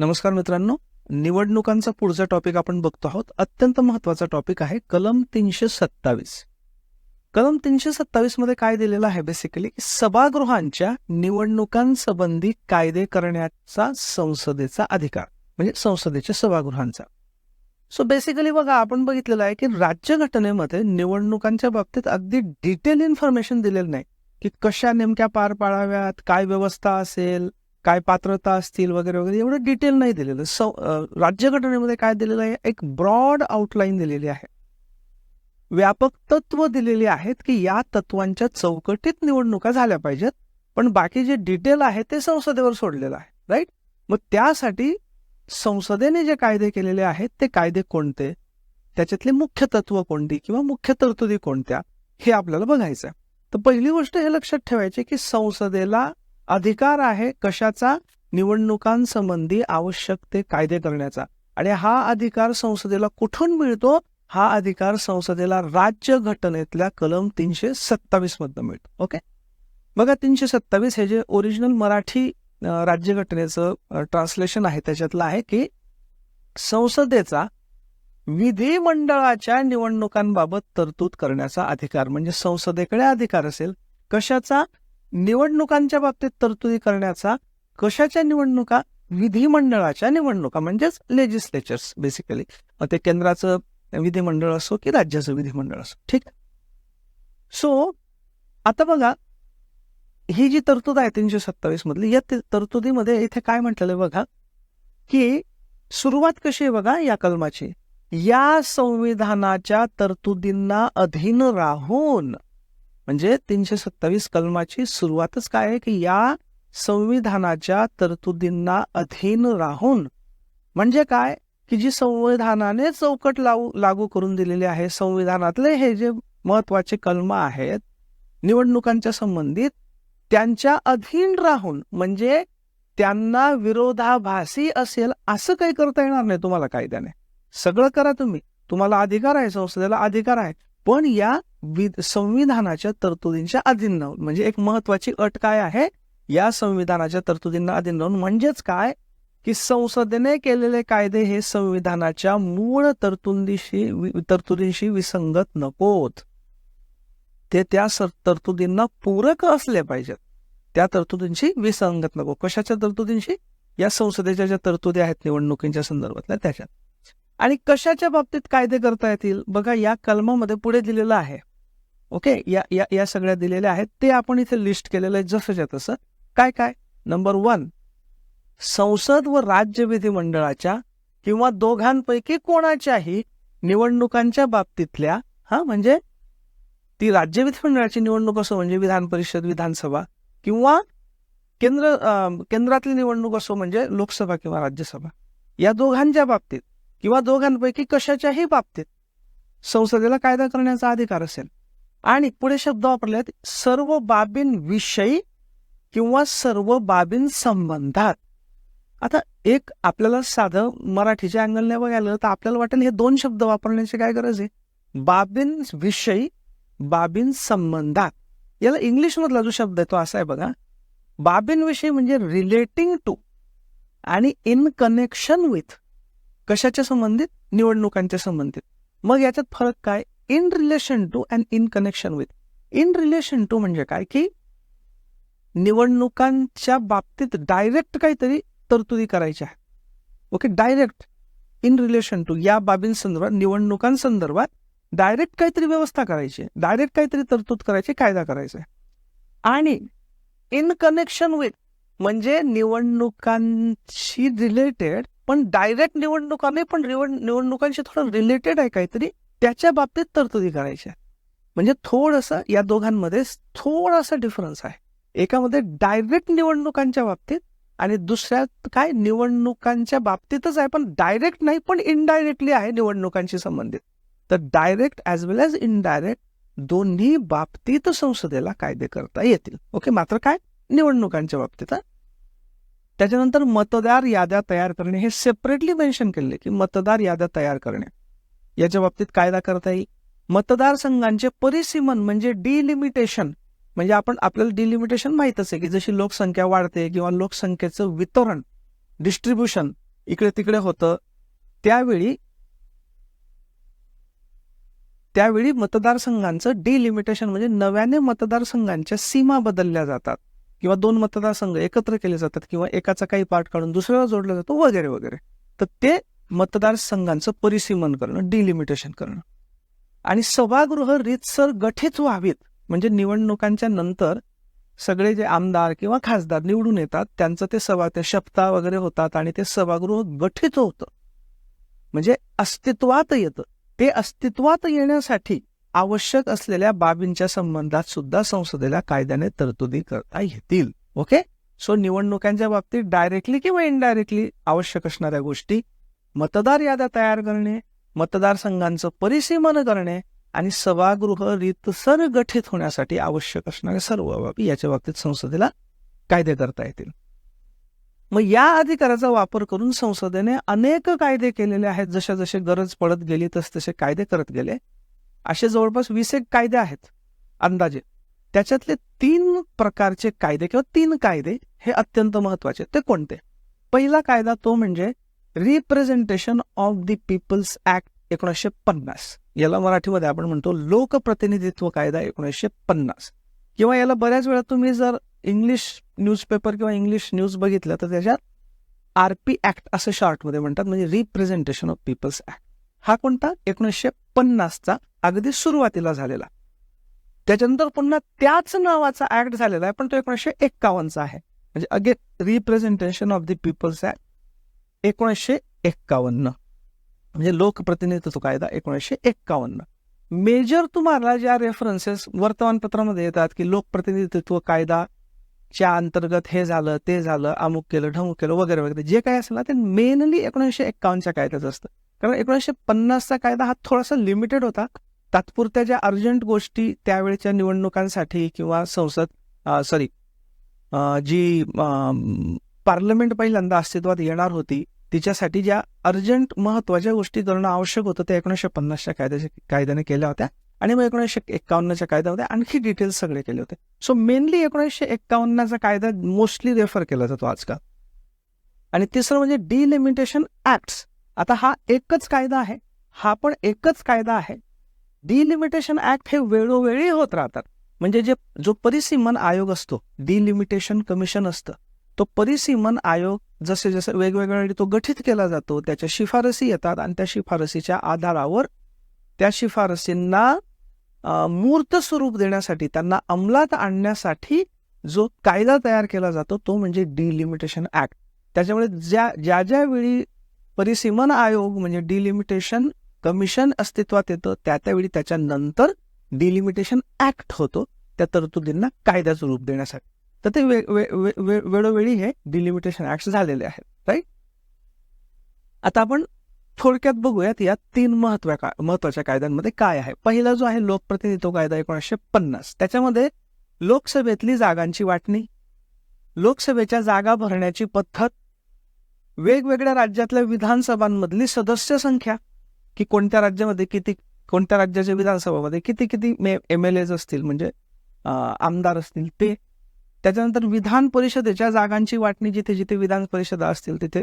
नमस्कार मित्रांनो. निवडणुकांचा पुढचा टॉपिक आपण बघतो आहोत. अत्यंत महत्त्वाचा टॉपिक आहे कलम तीनशे सत्तावीस. कलम तीनशे सत्तावीसमध्ये काय दिलेलं आहे? बेसिकली सभागृहांच्या निवडणुकांसंबंधी कायदे करण्याचा संसदेचा अधिकार म्हणजे संसदेच्या सभागृहांचा. सो बेसिकली बघा आपण बघितलेलं आहे की राज्यघटनेमध्ये निवडणुकांच्या बाबतीत अगदी डिटेल इन्फॉर्मेशन दिलेलं नाही. की कशा नेमक्या पार पाडाव्यात काय व्यवस्था असेल काय पात्रता असतील वगैरे वगैरे एवढं डिटेल नाही दिलेलं. सं राज्यघटनेमध्ये काय दिलेलं आहे? एक ब्रॉड आउटलाईन दिलेली आहे. व्यापक तत्व दिलेली आहेत की या तत्वांच्या चौकटीत निवडणुका झाल्या पाहिजेत. पण बाकी जे डिटेल आहे ते संसदेवर सोडलेलं आहे राईट मग त्यासाठी संसदेने जे कायदे केलेले आहेत ते कायदे कोणते? त्याच्यातली मुख्य तत्व कोणती किंवा मुख्य तरतुदी कोणत्या? हे आपल्याला बघायचं आहे तर पहिली गोष्ट हे लक्षात ठेवायची की संसदेला अधिकार आहे कशाचा? निवडणुकांसंबंधी आवश्यक ते कायदे करण्याचा. आणि हा अधिकार संसदेला कुठून मिळतो? हा अधिकार संसदेला राज्य घटनेतल्या कलम तीनशे सत्तावीस मधनं मिळतो. ओके? बघा तीनशे सत्तावीस हे जे ओरिजिनल मराठी राज्यघटनेचं ट्रान्सलेशन आहे त्याच्यातलं आहे की संसदेचा विधिमंडळाच्या निवडणुकांबाबत तरतूद करण्याचा अधिकार म्हणजे संसदेकडे अधिकार असेल. कशाचा? निवडणुकांच्या बाबतीत तरतुदी करण्याचा कशाच्या निवडणुका? विधिमंडळाच्या निवडणुका म्हणजेच लेजिस्लेचर्स बेसिकली मग ते केंद्राचं विधिमंडळ असो की राज्याचं विधिमंडळ असो. ठीक? सो आता बघा ही जी तरतूद आहे तीनशे सत्तावीस मधली या तरतुदीमध्ये इथे काय म्हटलेलं आहे बघा की सुरुवात कशी आहे बघा या कलमाची. या संविधानाच्या तरतुदींना अधीन राहून म्हणजे तीनशे सत्तावीस कलमाची सुरुवातच काय आहे की या संविधानाच्या तरतुदींना अधीन राहून म्हणजे काय? की जी संविधानाने चौकट लावू लागू करून दिलेली आहे संविधानातले हे जे महत्त्वाचे कलम आहेत निवडणुकांच्या संबंधित त्यांच्या अधीन राहून म्हणजे त्यांना विरोधाभासी असेल असं काही करता येणार नाही तुम्हाला कायद्याने. सगळं करा तुम्ही. तुम्हाला अधिकार आहे संसदेला अधिकार आहे. पण या संविधानाच्या तरतुदींच्या अधीन राहून म्हणजे एक महत्वाची अट काय आहे? या संविधानाच्या तरतुदींना अधीन राहून म्हणजेच काय? की संसदेने केलेले कायदे हे संविधानाच्या मूळ तरतुदीशी तरतुदींशी विसंगत नकोत. ते त्या तरतुदींना पूरक असले पाहिजेत. त्या तरतुदींशी विसंगत नको. कशाच्या तरतुदींशी? या संसदेच्या ज्या तरतुदी आहेत निवडणुकींच्या संदर्भातल्या त्याच्यात. आणि कशाच्या बाबतीत कायदे करता येतील? बघा या कलमामध्ये पुढे दिलेलं आहे. ओके? या या या सगळ्या दिलेल्या आहेत. ते आपण इथे लिस्ट केलेलं आहे जसंच्या तसं. काय काय? नंबर वन संसद व राज्य विधिमंडळाच्या किंवा दोघांपैकी कोणाच्याही निवडणुकांच्या बाबतीतल्या हा म्हणजे ती राज्य विधिमंडळाची निवडणूक असो म्हणजे विधान परिषद विधानसभा किंवा केंद्र केंद्रातली निवडणूक असो म्हणजे लोकसभा किंवा राज्यसभा या दोघांच्या बाबतीत. किंवा दोघांपैकी कशाच्याही बाबतीत संसदेला कायदा करण्याचा अधिकार असेल. आणि पुढे शब्द वापरल्यात सर्व बाबींविषयी किंवा सर्व बाबींसंबंधात. आता एक आपल्याला साधं मराठीच्या अँगलने बघायला तर आपल्याला वाटेल हे दोन शब्द वापरण्याची काय गरज आहे? बाबींविषयी बाबींसंबंधात. याला इंग्लिशमधला जो शब्द आहे तो असा आहे बघा. बाबींविषयी म्हणजे रिलेटिंग टू आणि इन कनेक्शन विथ कशाच्या संबंधित? निवडणुकांच्या संबंधित. मग याच्यात फरक काय? In relation to and in connection with in relation to म्हणजे काय? की निवडणुकांच्या बाबतीत डायरेक्ट काहीतरी तरतुदी करायच्या आहेत okay direct in relation to या बाबींसंदर्भात निवडणुकांसंदर्भात डायरेक्ट काहीतरी व्यवस्था करायची डायरेक्ट काहीतरी तरतूद करायची कायदा करायचा आणि इन कनेक्शन विथ म्हणजे निवडणुकांशी रिलेटेड पण डायरेक्ट निवडणुका नाही पण निवड निवडणुकांशी थोडं रिलेटेड आहे काहीतरी. त्याच्या बाबतीत तरतुदी करायच्या. म्हणजे थोडंसं या दोघांमध्ये थोडासा डिफरन्स आहे. एकामध्ये डायरेक्ट निवडणुकांच्या बाबतीत आणि दुसऱ्यात काय निवडणुकांच्या बाबतीतच आहे पण डायरेक्ट नाही पण इनडायरेक्टली आहे निवडणुकांशी संबंधित. तर direct as well as indirect दोन्ही बाबतीत संसदेला कायदे करता येतील. ओके मात्र काय? निवडणुकांच्या बाबतीत हा. त्याच्यानंतर मतदार याद्या तयार करणे हे सेपरेटली मेन्शन केले की मतदार याद्या तयार करणे. याच्या बाबतीत कायदा करता येईल. मतदारसंघांचे परिसीमन म्हणजे डिलिमिटेशन म्हणजे आपण आपल्याला डिलिमिटेशन माहीतच आहे की जशी लोकसंख्या वाढते किंवा लोकसंख्येचं वितरण डिस्ट्रीब्युशन इकडे तिकडे होतं त्यावेळी त्यावेळी मतदारसंघांचं डिलिमिटेशन म्हणजे नव्याने मतदारसंघांच्या सीमा बदलल्या जातात. किंवा दोन मतदारसंघ एकत्र केले जातात किंवा एकाचा काही पार्ट काढून दुसऱ्याला जोडला जातो वगैरे वगैरे. तर ते मतदारसंघांचं परिसीमन करणं डिलिमिटेशन करणं. आणि सभागृह रीतसर गठीत व्हावीत. म्हणजे निवडणुकांच्या नंतर सगळे जे आमदार किंवा खासदार निवडून येतात त्यांचं ते सभा ते शपथा वगैरे होतात आणि ते सभागृह गठीत होतं. म्हणजे अस्तित्वात येतं. ते अस्तित्वात येण्यासाठी आवश्यक असलेल्या बाबींच्या संबंधात सुद्धा संसदेला कायद्याने तरतुदी करता येतील ओके? सो निवडणुकांच्या बाबतीत डायरेक्टली किंवा इनडायरेक्टली आवश्यक असणाऱ्या गोष्टी मतदार याद्या तयार करणे मतदारसंघांचं परिसीमन करणे आणि सभागृह रीतसर गठीत होण्यासाठी आवश्यक असणाऱ्या सर्व बाबी याच्या बाबतीत संसदेला कायदे करता येतील. मग या अधिकाराचा वापर करून संसदेने अनेक कायदे केलेले आहेत. जशा जसे गरज पडत गेली तस तसे कायदे करत गेले. असे जवळपास वीस एक कायदे आहेत अंदाजे. त्याच्यातले तीन प्रकारचे कायदे किंवा तीन कायदे हे अत्यंत महत्त्वाचे ते कोणते? पहिला कायदा तो म्हणजे representation of the people's act एकोणीसशे पन्नास. याला मराठीमध्ये आपण म्हणतो लोकप्रतिनिधित्व कायदा एकोणीसशे पन्नास. किंवा याला बऱ्याच वेळा तुम्ही जर इंग्लिश न्यूजपेपर किंवा इंग्लिश न्यूज बघितलं तर त्याच्यात आर पी ऍक्ट असं शॉर्टमध्ये म्हणतात म्हणजे रिप्रेझेंटेशन ऑफ पीपल्स ऍक्ट हा कोणता? एकोणीसशे पन्नासचा अगदी सुरुवातीला झालेला. त्याच्यानंतर पुन्हा त्याच नावाचा ऍक्ट झालेला आहे पण तो एकोणीसशे एक्कावन्नचा आहे. म्हणजे again representation of the people's act एकोणीसशे एक्कावन्न. म्हणजे लोकप्रतिनिधित्व कायदा एकोणीसशे एक्कावन्न. मेजर तुम्हाला ज्या रेफरन्सेस वर्तमानपत्रामध्ये येतात की लोकप्रतिनिधित्व कायदा च्या अंतर्गत हे झालं ते झालं अमुक केलं ढमुक केलं वगैरे वगैरे जे काही असेल ना ते मेनली एकोणीसशे एक्कावन्नच्या कायद्याचं असतं. कारण एकोणीसशे पन्नासचा कायदा हा थोडासा लिमिटेड होता. तात्पुरत्या ज्या अर्जंट गोष्टी त्यावेळेच्या निवडणुकांसाठी किंवा संसद सॉरी जी पार्लमेंट पहिल्यांदा अस्तित्वात येणार होती तिच्यासाठी ज्या अर्जंट महत्त्वाच्या गोष्टी करणं आवश्यक होतं त्या एकोणीसशे पन्नासच्या कायद्याच्या कायद्याने केल्या होत्या आणि मग एकोणीसशे एक्कावन्नच्या कायद्यामध्ये आणखी डिटेल्स सगळे केले होते. सो मेनली एकोणीसशे एक्कावन्नचा कायदा मोस्टली रेफर केला जातो आजकाल. आणि तिसरं म्हणजे डिलिमिटेशन ऍक्ट्स आता हा एकच कायदा आहे. हा पण एकच कायदा आहे. डिलिमिटेशन ऍक्ट हे वेळोवेळी होत राहतात. म्हणजे जे जो परिसीमन आयोग असतो डिलिमिटेशन कमिशन असतं तो परिसीमन आयोग जसे जसे वेगवेगळ्या वेळी तो गठीत केला जातो त्याच्या शिफारसी येतात आणि त्या शिफारसीच्या आधारावर त्या शिफारसींना मूर्त स्वरूप देण्यासाठी त्यांना अंमलात आणण्यासाठी जो कायदा तयार केला जातो तो म्हणजे डिलिमिटेशन ऍक्ट त्याच्यामुळे ज्या ज्या ज्या वेळी परिसीमन आयोग म्हणजे डिलिमिटेशन कमिशन अस्तित्वात येतं त्या त्यावेळी त्याच्यानंतर डिलिमिटेशन ऍक्ट होतो त्या तरतुदींना कायद्याचं रूप देण्यासाठी. तर ते वेळोवेळी हे डिलिमिटेशन ऍक्ट झालेले आहेत राईट आता आपण थोडक्यात बघूयात या तीन महत्वा का महत्त्वाच्या कायद्यांमध्ये काय आहे. पहिला जो आहे लोकप्रतिनिधित्व कायदा एकोणीसशे पन्नास. त्याच्यामध्ये लोकसभेतली जागांची वाटणी लोकसभेच्या जागा भरण्याची पद्धत वेगवेगळ्या राज्यातल्या विधानसभांमधली सदस्य संख्या की कोणत्या राज्यामध्ये किती कोणत्या राज्याच्या विधानसभामध्ये किती किती एम एल एज असतील म्हणजे आमदार असतील ते त्याच्यानंतर विधान परिषदेच्या जागांची वाटणी जिथे जिथे विधान परिषदा असतील तिथे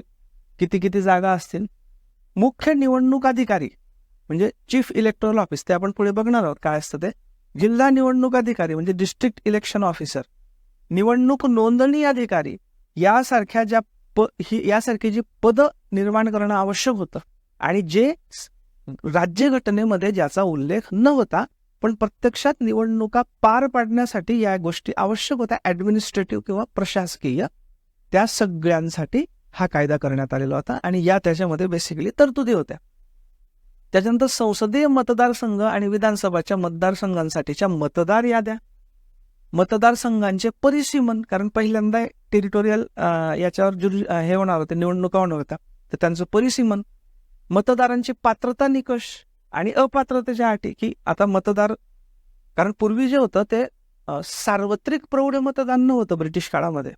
किती किती जागा असतील. मुख्य निवडणूक अधिकारी म्हणजे चीफ इलेक्टोरल ऑफिस ते आपण पुढे बघणार आहोत काय असतं ते. जिल्हा निवडणूक अधिकारी म्हणजे डिस्ट्रिक्ट इलेक्शन ऑफिसर निवडणूक नोंदणी अधिकारी यासारख्या ज्या प ही यासारखी जी पद निर्माण करणं आवश्यक होतं. आणि जे राज्यघटनेमध्ये ज्याचा उल्लेख न होता पण प्रत्यक्षात निवडणुका पार पाडण्यासाठी या गोष्टी आवश्यक होत्या ऍडमिनिस्ट्रेटिव्ह किंवा प्रशासकीय. त्या सगळ्यांसाठी हा कायदा करण्यात आलेला होता आणि या त्याच्यामध्ये बेसिकली तरतुदी होत्या. त्याच्यानंतर संसदीय मतदारसंघ आणि विधानसभाच्या मतदारसंघांसाठीच्या मतदार याद्या. मतदारसंघांचे परिसीमन कारण पहिल्यांदा टेरिटोरियल याच्यावर जुल हे होणार होते निवडणुका होणार होत्या. तर त्यांचं परिसीमन मतदारांची पात्रता निकष आणि अपात्रतेच्या अटी की आता मतदार कारण पूर्वी जे होतं ते सार्वत्रिक प्रौढ मतदान नव्हतं ब्रिटिश काळामध्ये.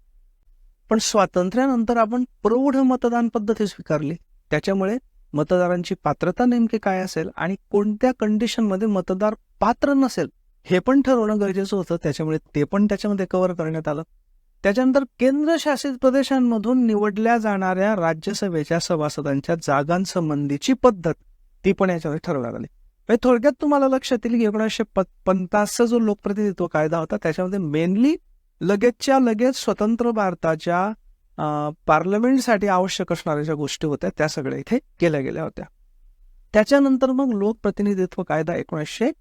पण स्वातंत्र्यानंतर आपण प्रौढ मतदान पद्धती स्वीकारली. त्याच्यामुळे मतदारांची पात्रता नेमकी काय असेल आणि कोणत्या कंडिशनमध्ये मतदार पात्र नसेल हे पण ठरवणं गरजेचं होतं. त्याच्यामुळे ते पण त्याच्यामध्ये कव्हर करण्यात आलं. त्याच्यानंतर केंद्रशासित प्रदेशांमधून निवडल्या जाणाऱ्या राज्यसभेच्या सभासदांच्या जागांसंबंधीची पद्धत ती पण याच्यामध्ये ठरवण्यात आली. म्हणजे थोडक्यात तुम्हाला लक्षात येईल की एकोणीसशे पन्नासचा जो लोकप्रतिनिधित्व कायदा होता त्याच्यामध्ये मेनली लगेचच्या लगेच स्वतंत्र भारताच्या पार्लमेंटसाठी आवश्यक असणाऱ्या ज्या गोष्टी होत्या त्या सगळ्या इथे केल्या गेल्या होत्या. त्याच्यानंतर मग लोकप्रतिनिधित्व कायदा एकोणीसशे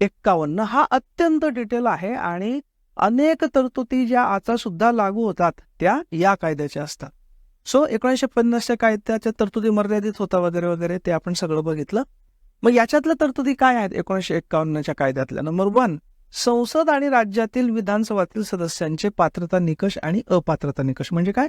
एक्कावन्न हा अत्यंत डिटेल आहे आणि अनेक तरतुदी ज्या आता सुद्धा लागू होतात त्या या कायद्याच्या असतात. सो एकोणीसशे पन्नासच्या कायद्याच्या तरतुदी मर्यादित होता वगैरे वगैरे ते आपण सगळं बघितलं. मग याच्यातल्या तरतुदी काय आहेत? एकोणीसशे एक्कावन्नच्या कायद्यातल्या नंबर वन संसद आणि राज्यातील विधानसभातील सदस्यांचे पात्रता निकष आणि अपात्रता निकष म्हणजे काय?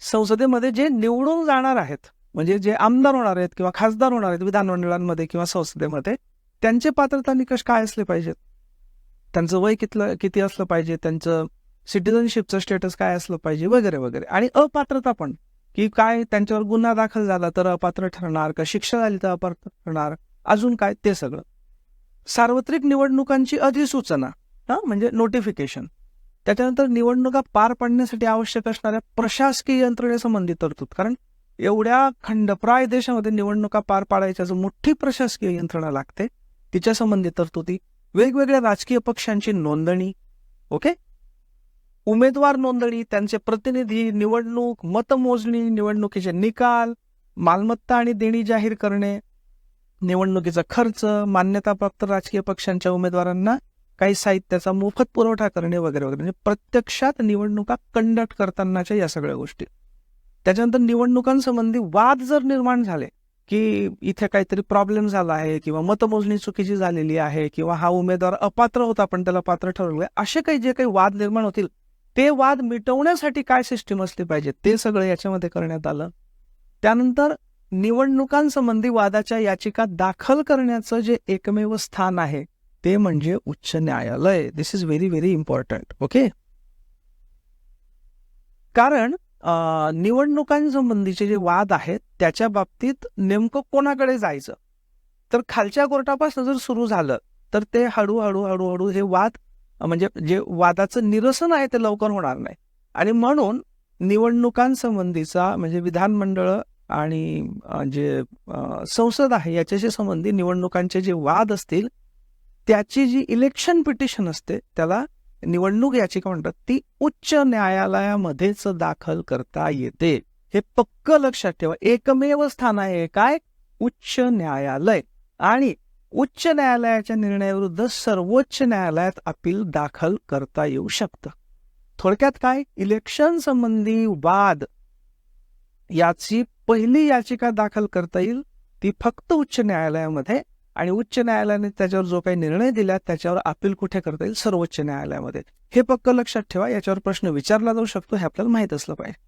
संसदेमध्ये जे निवडून जाणार आहेत म्हणजे जे आमदार होणार आहेत किंवा खासदार होणार आहेत विधानमंडळांमध्ये किंवा संसदेमध्ये त्यांचे पात्रता निकष काय असले पाहिजेत? त्यांचं वय कितलं किती असलं पाहिजे? त्यांचं सिटिझनशिपचं स्टेटस काय असलं पाहिजे? वगैरे वगैरे. आणि अपात्रता पण. की काय त्यांच्यावर गुन्हा दाखल झाला तर अपात्र ठरणार का शिक्षा झाली तर अपात्र ठरणार? अजून काय? ते सगळं. सार्वत्रिक निवडणुकांची अधिसूचना हा? म्हणजे नोटिफिकेशन त्याच्यानंतर निवडणुका पार पाडण्यासाठी आवश्यक असणाऱ्या प्रशासकीय यंत्रणेसंबंधी तरतूद. कारण एवढ्या खंडप्राय देशामध्ये निवडणुका पार पाडायच्या जो मोठी प्रशासकीय यंत्रणा लागते. तिच्या संबंधी तरतुदी. वेगवेगळ्या राजकीय पक्षांची नोंदणी ओके? उमेदवार नोंदणी त्यांचे प्रतिनिधी निवडणूक मतमोजणी निवडणुकीचे निकाल मालमत्ता आणि देणी जाहीर करणे निवडणुकीचा खर्च मान्यताप्राप्त राजकीय पक्षांच्या उमेदवारांना काही साहित्याचा मोफत पुरवठा करणे वगैरे वगैरे. म्हणजे प्रत्यक्षात निवडणुका कंडक्ट करतानाच्या या सगळ्या गोष्टी. त्याच्यानंतर निवडणुकांसंबंधी वाद जर निर्माण झाले की इथे काहीतरी प्रॉब्लेम झाला आहे किंवा मतमोजणी चुकीची झालेली आहे किंवा हा उमेदवार अपात्र होता पण त्याला पात्र ठरवलं असे काही जे काही वाद निर्माण होतील ते वाद मिटवण्यासाठी काय सिस्टीम असली पाहिजे ते सगळं याच्यामध्ये करण्यात आलं. त्यानंतर निवडणुकांसंबंधी वादाच्या याचिका दाखल करण्याचं जे एकमेव स्थान आहे ते म्हणजे उच्च न्यायालय. This is very very important okay कारण निवडणुकांसंबंधीचे जे वाद आहेत त्याच्या बाबतीत नेमकं कोणाकडे जायचं? तर खालच्या कोर्टापासून जर सुरू झालं तर ते हळूहळू हळूहळू हे वाद म्हणजे जे वादाचं निरसन आहे ते लवकर होणार नाही. आणि म्हणून निवडणुकांसंबंधीचा म्हणजे विधानमंडळ आणि जे संसद आहे याच्याशी संबंधी निवडणुकांचे जे वाद असतील त्याची जी इलेक्शन पिटिशन असते त्याला निवडणूक याचिका म्हणतात ती उच्च न्यायालयामध्येच दाखल करता येते. हे पक्क लक्षात ठेवा. एकमेव स्थान आहे काय? उच्च न्यायालय. आणि उच्च न्यायालयाच्या निर्णयाविरुद्ध सर्वोच्च न्यायालयात अपील दाखल करता येऊ शकतं. थोडक्यात काय? इलेक्शन संबंधी वाद. याची पहिली याचिका दाखल करता येईल. ती फक्त उच्च न्यायालयामध्ये आणि उच्च न्यायालयाने त्याच्यावर जो काही निर्णय दिला त्याच्यावर अपील कुठे करता येईल? सर्वोच्च न्यायालयामध्ये. हे पक्क लक्षात ठेवा याच्यावर प्रश्न विचारला जाऊ शकतो हे आपल्याला माहीत असलं पाहिजे.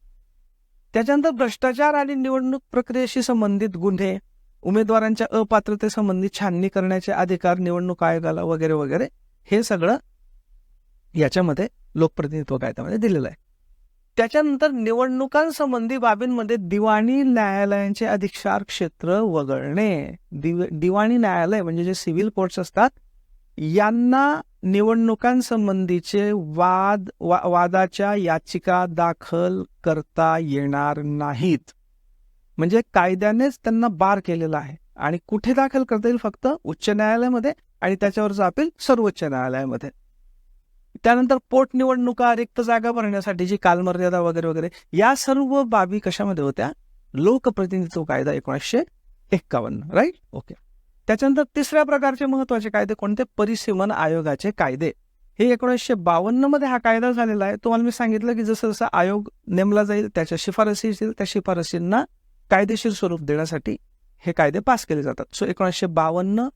त्याच्यानंतर भ्रष्टाचार आणि निवडणूक प्रक्रियेशी संबंधित गुन्हे उमेदवारांच्या अपात्रतेसंबंधी छाननी करण्याचे अधिकार निवडणूक आयोगाला वगैरे वगैरे हे सगळं याच्यामध्ये लोकप्रतिनिधित्व कायद्यामध्ये दिलेलं आहे. त्याच्यानंतर निवडणुकांसंबंधी बाबींमध्ये दिवाणी न्यायालयांचे अधिकार क्षेत्र वगळणे. दिव दिवाणी न्यायालय म्हणजे जे सिव्हिल कोर्ट्स असतात यांना निवडणुकांसंबंधीचे वाद वा, वादाच्या याचिका दाखल करता येणार नाहीत. म्हणजे कायद्यानेच त्यांना बार केलेला आहे. आणि कुठे दाखल करता येईल फक्त उच्च न्यायालयामध्ये आणि त्याच्यावरचं अपील सर्वोच्च न्यायालयामध्ये. त्यानंतर पोटनिवडणुका रिक्त जागा भरण्यासाठीची कालमर्यादा वगैरे वगैरे या सर्व बाबी कशामध्ये होत्या? लोकप्रतिनिधित्व कायदा एकोणीसशे एक्कावन्न राईट ओके त्याच्यानंतर तिसऱ्या प्रकारचे महत्त्वाचे कायदे कोणते? परिसीमन आयोगाचे कायदे. हे एकोणीसशे बावन्नमध्ये हा कायदा झालेला आहे. तुम्हाला मी सांगितलं की जसं जसं आयोग नेमला जाईल त्याच्या शिफारसी येतील त्या शिफारसींना कायदेशीर स्वरूप देण्यासाठी हे कायदे पास केले जातात. सो एकोणीसशे बावन्न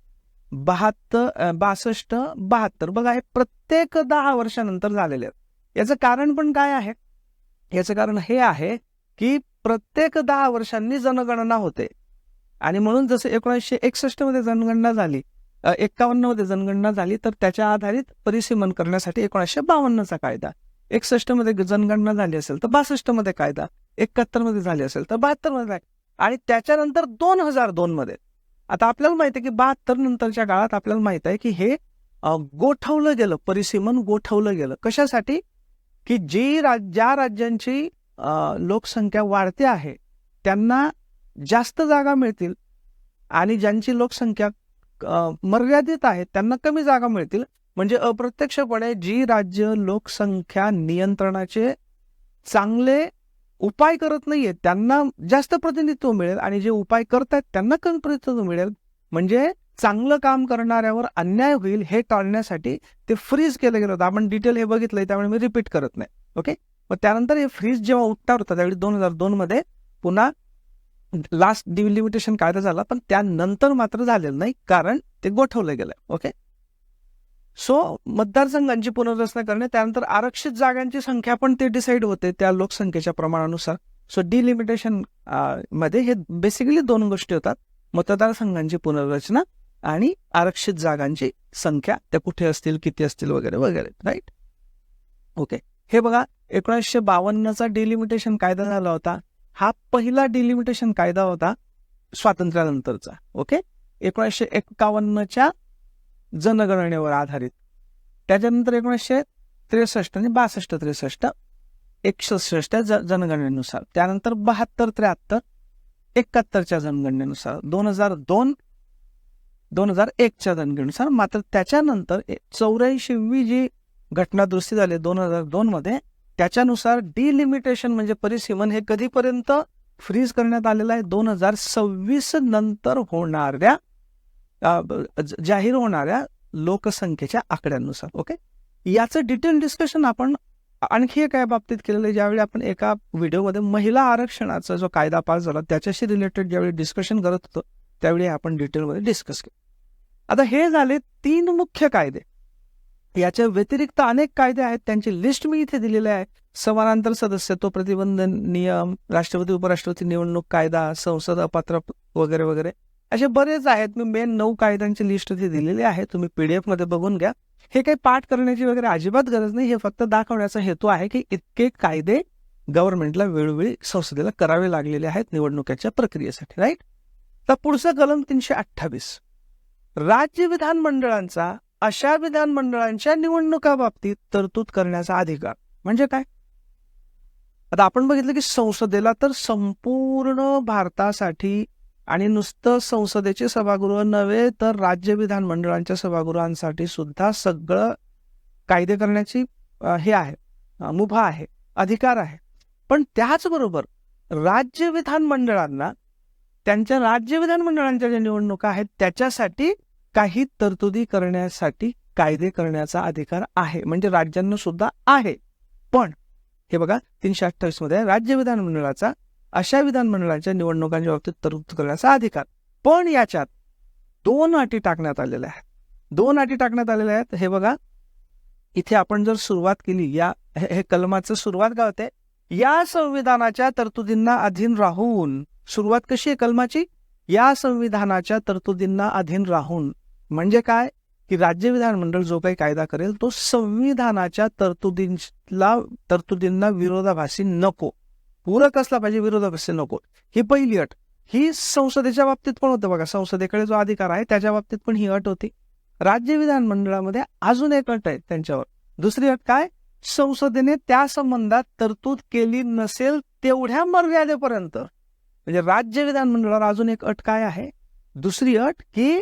बहात्तर बासष्ट बहात्तर. बघा हे प्रत्येक दहा वर्षानंतर झालेले आहेत. याचं कारण पण काय आहे? याचं कारण हे आहे की प्रत्येक दहा वर्षांनी जनगणना होते. आणि म्हणून जसं एकोणीसशे एकसष्टमध्ये जनगणना झाली एक्कावन्नमध्ये जनगणना झाली तर त्याच्या आधारित परिसीमन करण्यासाठी एकोणीसशे बावन्नचा कायदा. एकसष्टमध्ये जनगणना झाली असेल तर बासष्टमध्ये कायदा. एकाहत्तरमध्ये झाली असेल तर बहात्तरमध्ये आणि त्याच्यानंतर दोन हजार दोन मध्ये आता आपल्याला माहिती आहे की बहात्तर नंतरच्या काळात आपल्याला माहीत आहे की हे गोठवलं गेलं परिसीमन गोठवलं गेलं. कशासाठी? की जी राज ज्या राज्यांची लोकसंख्या वाढते आहे त्यांना जास्त जागा मिळतील आणि ज्यांची लोकसंख्या मर्यादित आहे त्यांना कमी जागा मिळतील. म्हणजे अप्रत्यक्षपणे जी राज्य लोकसंख्या नियंत्रणाचे चांगले उपाय करत नाहीये. त्यांना जास्त प्रतिनिधित्व मिळेल आणि जे उपाय करतायत त्यांना कमी प्रतिनिधित्व मिळेल. म्हणजे चांगलं काम करणाऱ्यावर अन्याय होईल हे टाळण्यासाठी ते फ्रीज केलं गेलं होतं. आपण डिटेल हे बघितलंय त्यामुळे मी रिपीट करत नाही. ओके मग त्यानंतर हे फ्रीज जेव्हा उठणार होता त्यावेळी दोन हजार दोन मध्ये पुन्हा लास्ट डिलिमिटेशन कायदा झाला पण त्यानंतर मात्र झालेलं नाही कारण ते गोठवलं गेलं ओके सो मतदारसंघांची पुनर्रचना करणे त्यानंतर आरक्षित जागांची संख्या पण ते डिसाईड होते त्या लोकसंख्येच्या प्रमाणानुसार. सो डिलिमिटेशनमध्ये हे बेसिकली दोन गोष्टी होतात. मतदारसंघांची पुनर्रचना आणि आरक्षित जागांची संख्या त्या कुठे असतील किती असतील वगैरे वगैरे राईट ओके हे बघा एकोणीसशे बावन्नचा डिलिमिटेशन कायदा झाला होता. हा पहिला डिलिमिटेशन कायदा होता स्वातंत्र्यानंतरचा. ओके एकोणीसशे एक्कावन्नच्या जनगणनेवर आधारित. त्याच्यानंतर एकोणीसशे त्रेसष्ट आणि बासष्ट त्रेसष्ट एकसष्ट ज जनगणनेनुसार. त्यानंतर बहात्तर त्र्याहत्तर एकाहत्तरच्या जनगणनेनुसार. दोन हजार दोन दोन हजार एकच्या जनगणनेनुसार. मात्र त्याच्यानंतर चौऱ्याऐंशीवी जी घटना दुरुस्ती झाली दोन हजार दोनमध्ये त्याच्यानुसार डिलिमिटेशन म्हणजे परिसीमन हे कधीपर्यंत फ्रीज करण्यात आलेलं आहे? दोन हजार सव्वीस नंतर होणाऱ्या जाहीर होणाऱ्या लोकसंख्येच्या आकड्यांनुसार ओके याचं डिटेल डिस्कशन आपण आणखी एका बाबतीत केलेलं आहे ज्यावेळी आपण एका व्हिडिओमध्ये महिला आरक्षणाचा जो कायदा पास झाला त्याच्याशी रिलेटेड ज्यावेळी डिस्कशन करत होतो त्यावेळी आपण डिटेलमध्ये डिस्कस केलं. आता हे झाले तीन मुख्य कायदे. याच्या व्यतिरिक्त अनेक कायदे आहेत त्यांची लिस्ट मी इथे दिलेली आहे. समानांतर सदस्यत्व प्रतिबंध नियम राष्ट्रपती उपराष्ट्रपती निवडणूक कायदा संसद अपात्र वगैरे वगैरे. असे बरेच आहेत. मी मेन नऊ कायद्यांची लिस्ट इथे दिलेली आहे. तुम्ही पीडीएफमध्ये बघून घ्या. हे काही पाठ करण्याची वगैरे अजिबात गरज नाही. हे फक्त दाखवण्याचा हेतू आहे की इतके कायदे गव्हर्नमेंटला वेळोवेळी संसदेला करावे लागलेले आहेत निवडणुकीच्या प्रक्रियेसाठी राईट तर पुढचं कलम तीनशे अठ्ठावीस. राज्य विधानमंडळांचा अशा विधानमंडळांच्या निवडणुकाबाबतीत तरतूद करण्याचा अधिकार. म्हणजे काय? आता आपण बघितलं की संसदेला तर संपूर्ण भारतासाठी आणि नुसतं संसदेचे सभागृह नव्हे तर राज्य विधानमंडळांच्या सभागृहांसाठी सुद्धा सगळं कायदे करण्याची हे आहे मुभा आहे अधिकार आहे. पण त्याचबरोबर राज्य विधानमंडळांना त्यांच्या राज्य विधानमंडळांच्या ज्या निवडणुका आहेत त्याच्यासाठी काही तरतुदी करण्यासाठी कायदे करण्याचा अधिकार आहे. म्हणजे राज्यांना सुद्धा आहे. पण हे बघा तीनशे अठ्ठावीसमध्ये राज्य विधानमंडळाचा अशा विधानमंडळाच्या निवडणुकांच्या बाबतीत तरतूद करण्याचा अधिकार. पण याच्यात दोन अटी टाकण्यात आलेल्या आहेत. दोन अटी टाकण्यात आलेल्या आहेत. हे बघा. इथे आपण जर सुरुवात केली या हे हे कलमाचं सुरुवात काय होते या संविधानाच्या तरतुदींना अधीन राहून सुरुवात कशी आहे कलमाची? या संविधानाच्या तरतुदींना अधीन राहून. म्हणजे काय? की राज्य विधानमंडळ जो काही कायदा करेल तो संविधानाच्या तरतुदींना तरतुदींना विरोधाभासी नको. पूरक असला पाहिजे विरोधक असे नको. ही पहिली अट. ही संसदेच्या बाबतीत पण होतं बघा. संसदेकडे जो अधिकार आहे त्याच्या बाबतीत पण ही अट होती. राज्य विधानमंडळामध्ये अजून एक अट आहे त्यांच्यावर. दुसरी अट काय? संसदेने त्या संबंधात तरतूद केली नसेल तेवढ्या मर्यादेपर्यंत. म्हणजे राज्य विधानमंडळावर अजून एक अट काय आहे? दुसरी अट की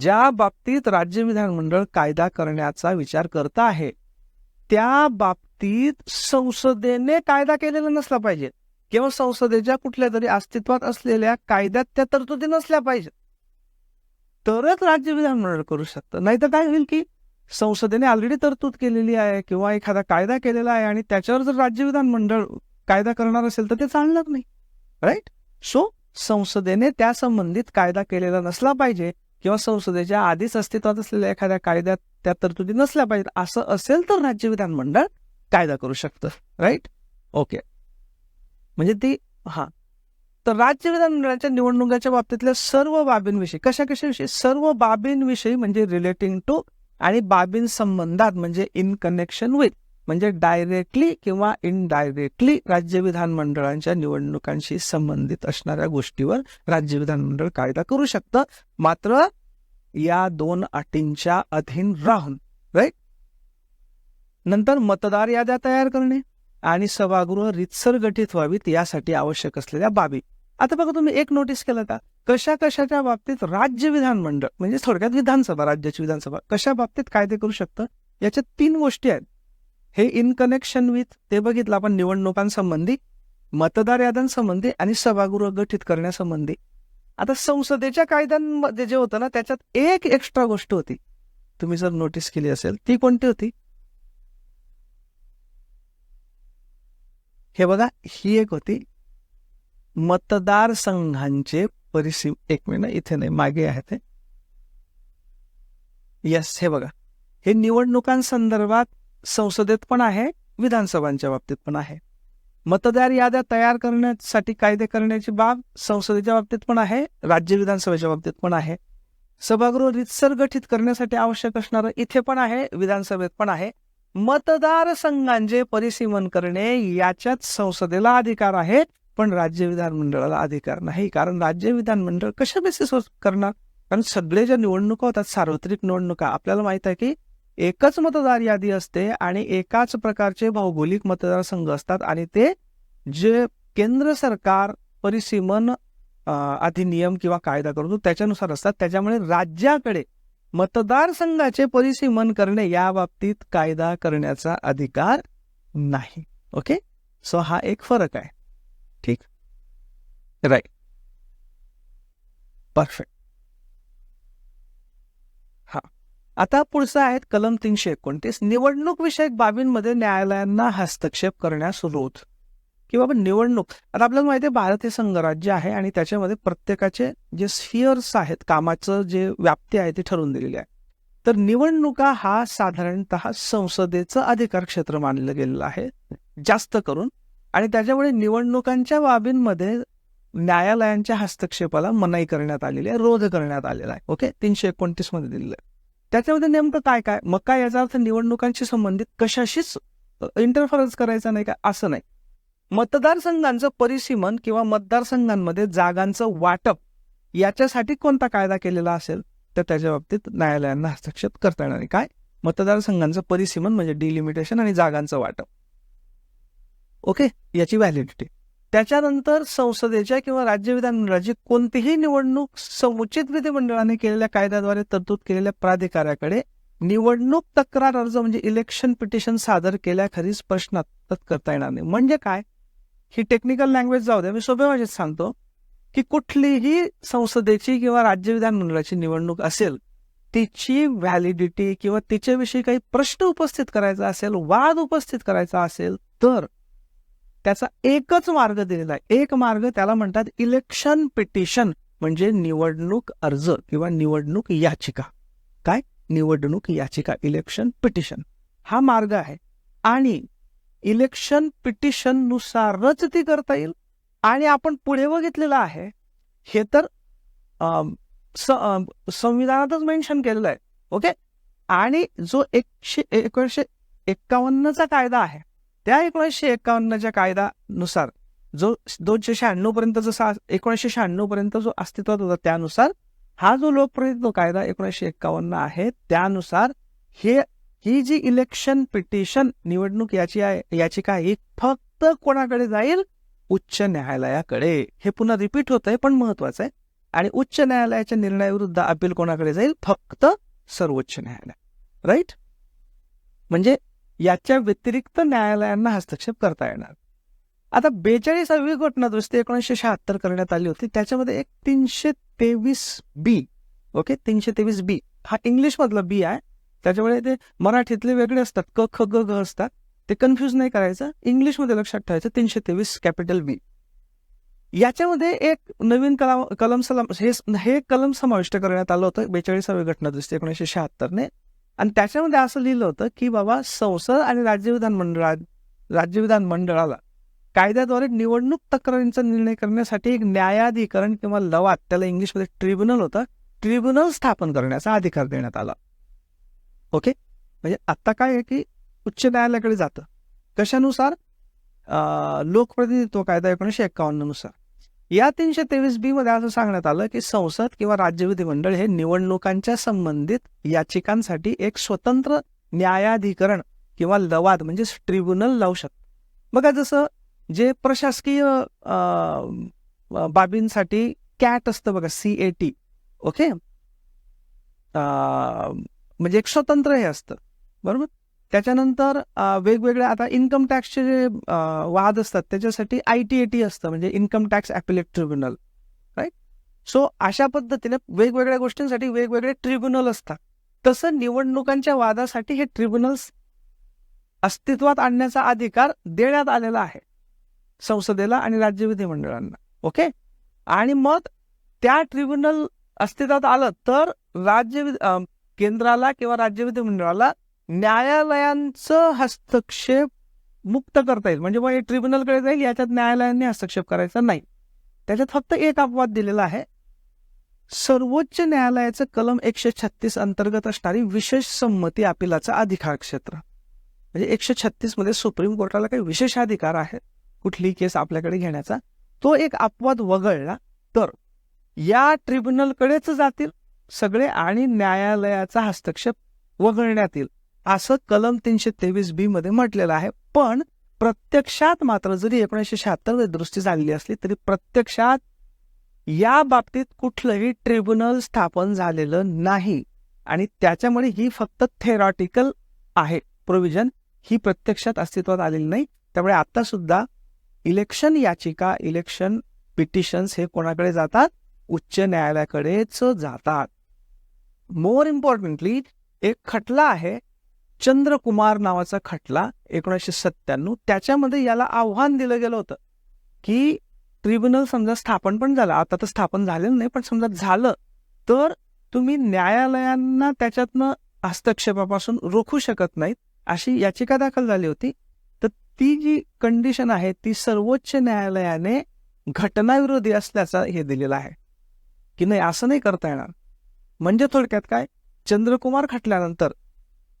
ज्या बाबतीत राज्य विधानमंडळ कायदा करण्याचा विचार करत आहे त्या बाबतीत संसदेने कायदा केलेला नसला पाहिजे. किंवा संसदेच्या कुठल्या तरी अस्तित्वात असलेल्या कायद्यात त्या तरतुदी नसल्या पाहिजेत. तरच राज्य विधानमंडळ करू शकतं. नाही तर काय होईल की संसदेने ऑलरेडी तरतूद केलेली आहे किंवा एखादा कायदा केलेला आहे आणि त्याच्यावर जर राज्य विधानमंडळ कायदा करणार असेल तर ते चालणार नाही. राईट सो संसदेने त्या संबंधित कायदा केलेला नसला पाहिजे किंवा संसदेच्या आधीच अस्तित्वात असलेल्या एखाद्या कायद्यात त्या तरतुदी नसल्या पाहिजेत. असं असेल तर राज्य विधानमंडळ कायदा करू शकतं राईट ओके म्हणजे ती हा. तर राज्य विधानमंडळाच्या निवडणुकाच्या बाबतीतल्या सर्व बाबींविषयी कशा कशाविषयी? सर्व बाबींविषयी म्हणजे रिलेटिंग टू आणि बाबींसंबंधात म्हणजे इन कनेक्शन विथ म्हणजे डायरेक्टली किंवा इनडायरेक्टली राज्य विधानमंडळांच्या निवडणुकांशी संबंधित असणाऱ्या गोष्टीवर राज्य विधानमंडळ कायदा करू शकतं. मात्र या दोन अटींच्या अधीन राहून राईट नंतर मतदार याद्या तयार करणे आणि सभागृह रितसर गठीत व्हावीत यासाठी आवश्यक असलेल्या बाबी. आता बघा तुम्ही एक नोटीस केलं का कशा कशाच्या बाबतीत राज्य विधानमंडळ म्हणजे थोडक्यात विधानसभा राज्याची विधानसभा कशा बाबतीत कायदे करू शकतं? याच्या तीन गोष्टी आहेत. हे इन कनेक्शन विथ ते बघितलं आपण निवडणुकांसंबंधी मतदार याद्यांसंबंधी आणि सभागृह गठीत करण्यासंबंधी. आता संसदेच्या कायद्यांमध्ये जे होतं ना त्याच्यात एक एक्स्ट्रा गोष्ट होती. तुम्ही जर नोटीस केली असेल ती कोणती होती? हे बघा ही एक होती मतदारसंघांचे परिसीम एक मिनिट इथे नाही मागे आहे ते. यस हे बघा. हे निवडणुकांसंदर्भात संसदेत पण आहे विधानसभांच्या बाबतीत पण आहे. मतदार याद्या तयार करण्यासाठी कायदे करण्याची बाब संसदेच्या बाबतीत पण आहे राज्य विधानसभेच्या बाबतीत पण आहे. सभागृह रितसर गठीत करण्यासाठी आवश्यक असणारं इथे पण आहे विधानसभेत पण आहे. मतदारसंघांचे परिसीमन करणे याच्यात संसदेला अधिकार आहे पण राज्य विधानमंडळाला अधिकार नाही. कारण राज्य विधानमंडळ कशा बेसिसवर करणार? कारण सगळे ज्या निवडणुका होतात सार्वत्रिक निवडणुका आपल्याला माहीत आहे की एकच मतदार यादी असते आणि एकाच प्रकारचे भौगोलिक मतदारसंघ असतात आणि ते जे केंद्र सरकार परिसीमन अधिनियम किंवा कायदा करतो त्याच्यानुसार असतात. त्याच्यामुळे राज्याकडे मतदारसंघाचे परिसीमन करणे या बाबतीत कायदा करण्याचा अधिकार नाही. ओके सो हा एक फरक आहे. ठीक? राईट परफेक्ट हा. आता पुढचं आहेत कलम तीनशे एकोणतीस. निवडणूक विषयक बाबींमध्ये न्यायालयांना हस्तक्षेप करण्यास विरोध की बाबा निवडणूक. आता आपल्याला माहिती आहे भारत हे संघराज्य आहे आणि त्याच्यामध्ये प्रत्येकाचे जे स्फिअर्स आहेत कामाचं जे व्याप्ती आहे ती ठरवून दिलेली आहे. तर निवडणुका हा साधारणतः संसदेचं अधिकार क्षेत्र मानलं गेलेलं आहे जास्त करून. आणि त्याच्यामुळे निवडणुकांच्या बाबींमध्ये न्यायालयांच्या हस्तक्षेपाला मनाई करण्यात आलेली आहे रोध करण्यात आलेला आहे. ओके? तीनशे एकोणतीसमध्ये दिलेलं आहे. त्याच्यामध्ये नेमकं काय काय? मग काय याचा अर्थ निवडणुकांशी संबंधित कशाशीच इंटरफरन्स करायचा नाही का? असं नाही. मतदारसंघांचं परिसीमन किंवा मतदारसंघांमध्ये जागांचं वाटप याच्यासाठी कोणता कायदा केलेला असेल तर त्याच्या बाबतीत न्यायालयांना हस्तक्षेप करता येणार नाही. काय? मतदारसंघांचं परिसीमन म्हणजे डिलिमिटेशन आणि जागांचं वाटप. ओके? याची व्हॅलिडिटी त्याच्यानंतर संसदेच्या किंवा राज्य विधानमंडळाची कोणतीही निवडणूक समुचित विधिमंडळाने केलेल्या कायद्याद्वारे तरतूद केलेल्या प्राधिकाऱ्याकडे निवडणूक तक्रार अर्ज म्हणजे इलेक्शन पिटिशन सादर केल्याखरीच प्रश्नात करता येणार नाही. म्हणजे काय? ही टेक्निकल लँग्वेज जाऊ द्या. मी सोप्या भाषेत सांगतो की कुठलीही संसदेची किंवा राज्य विधानमंडळाची निवडणूक असेल तिची व्हॅलिडिटी किंवा तिच्याविषयी काही प्रश्न उपस्थित करायचा असेल वाद उपस्थित करायचा असेल तर त्याचा एकच मार्ग दिलेला आहे. एक मार्ग त्याला म्हणतात इलेक्शन पिटिशन म्हणजे निवडणूक अर्ज किंवा निवडणूक याचिका. काय? निवडणूक याचिका इलेक्शन पिटिशन हा मार्ग आहे. आणि इलेक्शन पिटिशननुसारच ती करता येईल. आणि आपण पुढे बघितलेलं आहे हे तर संविधानातच मेन्शन केलेलं आहे ओके आणि जो एकशे एकोणीसशे एक्कावन्नचा कायदा आहे त्या एकोणीसशे एक्कावन्नच्या कायद्यानुसार जो दोनशे शहाण्णव पर्यंत जसा एकोणीसशे शहाण्णव पर्यंत जो अस्तित्वात होता त्यानुसार हा जो लोकप्रिय कायदा एकोणीसशे एक्कावन्न आहे त्यानुसार हे ही जी इलेक्शन पिटिशन निवडणूक याची याचिका ही फक्त कोणाकडे जाईल? उच्च न्यायालयाकडे. हे पुन्हा रिपीट होत आहे पण महत्वाचं आहे. आणि उच्च न्यायालयाच्या निर्णयाविरुद्ध अपील कोणाकडे जाईल? फक्त सर्वोच्च न्यायालय. राईट म्हणजे याच्या व्यतिरिक्त न्यायालयांना हस्तक्षेप करता येणार. आता बेचाळीसावी घटना दुरुस्ती एकोणीसशे शहात्तर करण्यात आली होती. त्याच्यामध्ये एक तीनशे तेवीस बी ओके? तीनशे तेवीस बी. हा इंग्लिशमधला बी आहे. त्याच्यामुळे ते मराठीतले वेगळे असतात. क ख ग घ असतात. ते कन्फ्युज नाही करायचं. इंग्लिशमध्ये लक्षात ठेवायचं तीनशे तेवीस कॅपिटल बी याच्यामध्ये एक नवीन कलम कलम सलाम हे हे कलम समाविष्ट करण्यात आलं होतं. बेचाळीसावी घटना दुरुस्ती एकोणीसशे शहात्तरने. आणि त्याच्यामध्ये असं लिहिलं होतं की बाबा संसद आणि राज्य विधान मंडळात राज्य विधान मंडळाला कायद्याद्वारे निवडणूक तक्रारींचा निर्णय करण्यासाठी एक न्यायाधिकरण किंवा लवाद त्याला इंग्लिशमध्ये ट्रिब्युनल होतं ट्रिब्युनल स्थापन करण्याचा अधिकार देण्यात आला. ओके? म्हणजे आता काय आहे की उच्च न्यायालयाकडे जातं. कशानुसार? लोकप्रतिनिधित्व कायदा एकोणीसशे एक्कावन्ननुसार या तीनशे तेवीस बी मध्ये असं सांगण्यात आलं की संसद किंवा राज्य विधिमंडळ हे निवडणुकांच्या संबंधित याचिकांसाठी एक स्वतंत्र न्यायाधिकरण किंवा लवाद म्हणजे ट्रिब्युनल लावू शकतं. बघा जसं जे प्रशासकीय बाबींसाठी कॅट असतं बघा सी ए टी. ओके? म्हणजे एक स्वतंत्र हे असतं. बरोबर? त्याच्यानंतर वेगवेगळ्या वेगवेगळे आता इन्कम टॅक्सचे जे वाद असतात त्याच्यासाठी आय टी ए टी असतं म्हणजे income tax appellate tribunal right so अशा पद्धतीने वेगवेगळ्या गोष्टींसाठी वेगवेगळे ट्रिब्युनल असतात. तसं निवडणुकांच्या वादासाठी हे ट्रिब्युनल्स अस्तित्वात आणण्याचा अधिकार देण्यात आलेला आहे. संसदेला आणि राज्य विधिमंडळांना. ओके? आणि मग त्या ट्रिब्युनल अस्तित्वात आलं तर राज्य केंद्राला किंवा राज्य विधिमंडळाला न्यायालयांचं हस्तक्षेप मुक्त करता येईल. म्हणजे मग हे ट्रिब्युनलकडे जाईल याच्यात न्यायालयांनी हस्तक्षेप करायचा नाही. त्याच्यात फक्त एक अपवाद दिलेला आहे. सर्वोच्च न्यायालयाचं कलम एकशे छत्तीस अंतर्गत असणारी विशेष संमती अपिलाचा अधिकार क्षेत्र. म्हणजे एकशे छत्तीसमध्ये सुप्रीम कोर्टाला काही विशेष अधिकार आहे कुठली केस आपल्याकडे घेण्याचा. तो एक अपवाद वगळला तर या ट्रिब्युनलकडेच जातील. सगळे आणि न्यायालयाचा हस्तक्षेप वगळण्यात येईल. असं कलम तीनशे तेवीस बी मध्ये म्हटलेलं आहे. पण प्रत्यक्षात मात्र जरी एकोणीसशे शहात्तरमध्ये दुरुस्ती झालेली असली तरी प्रत्यक्षात या बाबतीत कुठलंही ट्रिब्युनल स्थापन झालेलं नाही. आणि त्याच्यामुळे ही फक्त थेरॉटिकल आहे. प्रोव्हिजन ही प्रत्यक्षात अस्तित्वात आलेली नाही. त्यामुळे आता सुद्धा इलेक्शन याचिका इलेक्शन पिटिशन्स हे कोणाकडे जातात? उच्च न्यायालयाकडेच जातात. मोर इम्पॉर्टंटली एक खटला आहे चंद्रकुमार नावाचा खटला एकोणीसशे सत्त्याण्णव. त्याच्यामध्ये याला आव्हान दिलं गेलं होतं की ट्रिब्युनल समजा स्थापन पण झालं. आता तर स्थापन झालेलं नाही पण समजा झालं तर तुम्ही न्यायालयांना त्याच्यातनं हस्तक्षेपापासून रोखू शकत नाहीत अशी याचिका दाखल झाली होती. तर ती जी कंडिशन आहे ती सर्वोच्च न्यायालयाने घटनाविरोधी असल्याचा हे दिलेलं आहे. की नाही असं नाही करता येणार. म्हणजे थोडक्यात काय? चंद्रकुमार खटल्यानंतर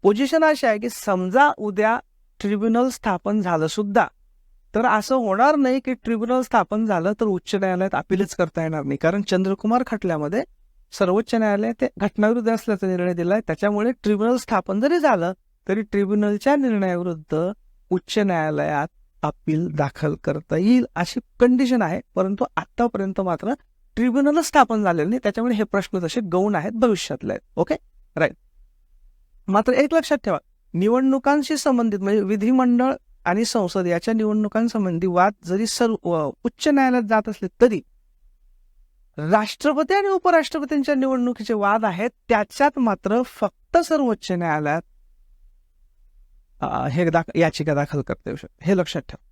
पोझिशन अशी आहे की समजा उद्या ट्रिब्युनल स्थापन झालं सुद्धा तर असं होणार नाही की ट्रिब्युनल स्थापन झालं तर उच्च न्यायालयात अपीलच करता येणार नाही. कारण चंद्रकुमार खटल्यामध्ये सर्वोच्च न्यायालय ते घटनाविरुद्ध असल्याचा निर्णय दिलाय. त्याच्यामुळे ट्रिब्युनल स्थापन जरी झालं तरी ट्रिब्युनलच्या निर्णयाविरुद्ध उच्च न्यायालयात अपील दाखल करता येईल अशी कंडिशन आहे. परंतु आतापर्यंत मात्र ट्रिब्युनल स्थापन झालेलं नाही. त्याच्यामुळे हे प्रश्न तसे गौण आहेत भविष्यातले आहेत. ओके राईट मात्र एक लक्षात ठेवा. निवडणुकांशी संबंधित म्हणजे विधिमंडळ आणि संसद याच्या निवडणुकांसंबंधी वाद जरी सर्व उच्च न्यायालयात जात असले तरी राष्ट्रपती आणि उपराष्ट्रपतींच्या निवडणुकीचे वाद आहेत. त्याच्यात मात्र फक्त सर्वोच्च न्यायालयात हे दाख याचिका दाखल करता येऊ शकते. हे लक्षात ठेवा.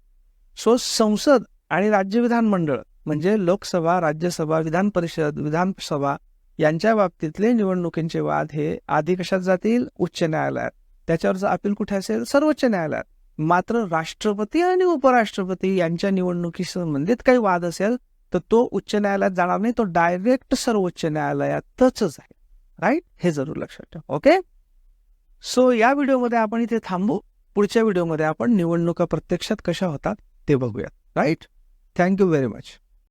सो संसद आणि राज्य विधानमंडळ म्हणजे लोकसभा राज्यसभा विधान परिषद विधानसभा यांच्या बाबतीतले निवडणुकींचे वाद हे आधी कशात जातील? उच्च न्यायालयात. त्याच्यावरचं अपील कुठे असेल? सर्वोच्च न्यायालयात. मात्र राष्ट्रपती आणि उपराष्ट्रपती यांच्या निवडणुकी संबंधित काही वाद असेल तर तो उच्च न्यायालयात जाणार नाही. तो डायरेक्ट सर्वोच्च न्यायालयातच आहे. राईट? हे जरूर लक्षात ठेवा. ओके? सो या व्हिडिओमध्ये आपण इथे थांबू. पुढच्या व्हिडिओमध्ये आपण निवडणुका प्रत्यक्षात कशा होतात ते बघूयात. Right? Thank you very much.